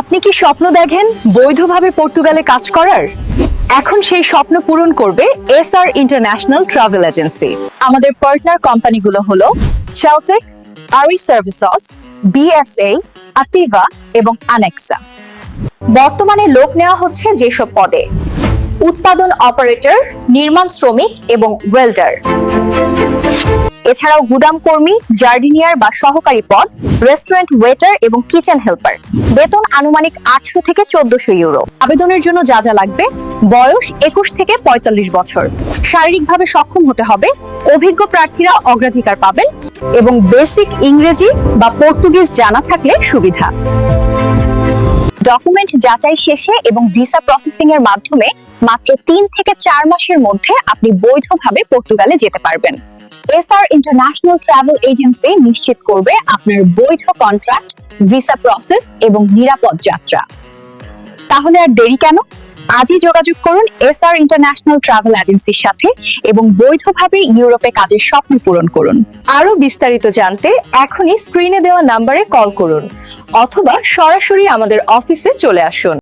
আপনি কি স্বপ্ন দেখেন? বৈধভাবে পর্তুগালে কাজ করার? এখন সেই স্বপ্ন পূরণ করবে S R international travel agency. আমাদের পার্টনার কোম্পানিগুলো হলো চেলটেক আরি সার্ভিসস বিএসএ আতিভা এবং আনেক্সা বর্তমানে লোক নেওয়া হচ্ছে যেসব পদে। উৎপাদন অপারেটর, নির্মাণ শ্রমিক এবং ওয়েল্ডার। এছাড়াও গুদাম কর্মী, জার্ডিনিয়ার বা সহকারী পদ, রেস্টুরেন্ট ওয়েটার এবং কিচেন হেল্পার। বেতন আনুমানিক আটশো থেকে চোদ্দশো ইউরো। আবেদনের জন্য যা যা লাগবে, বয়স একুশ থেকে পঁয়তাল্লিশ বছর। শারীরিকভাবে সক্ষম হতে হবে, অভিজ্ঞ প্রার্থীরা অগ্রাধিকার পাবেন এবং বেসিক ইংরেজি বা পর্তুগিজ জানা থাকলে সুবিধা। ডকুমেন্ট যাচাই শেষে এবং ভিসা প্রসেসিং এর মাধ্যমে মাত্র তিন থেকে চার মাসের মধ্যে আপনি বৈধভাবে পর্তুগালে যেতে পারবেন। এসআর ইন্টারন্যাশনাল ট্রাভেল এজেন্সি নিশ্চিত করবে আপনার বৈধ কন্ট্রাক্ট ভিসা প্রসেস এবং নিরাপদ যাত্রা। তাহলে আর দেরি কেন? আজই যোগাযোগ করুন এস আর ইন্টারন্যাশনাল ট্রাভেল এজেন্সির সাথে এবং বৈধভাবে ইউরোপে কাজের স্বপ্ন পূরণ করুন। আরও বিস্তারিত জানতে এখনই স্ক্রিনে দেওয়া নাম্বারে কল করুন, অথবা সরাসরি আমাদের অফিসে চলে আসুন।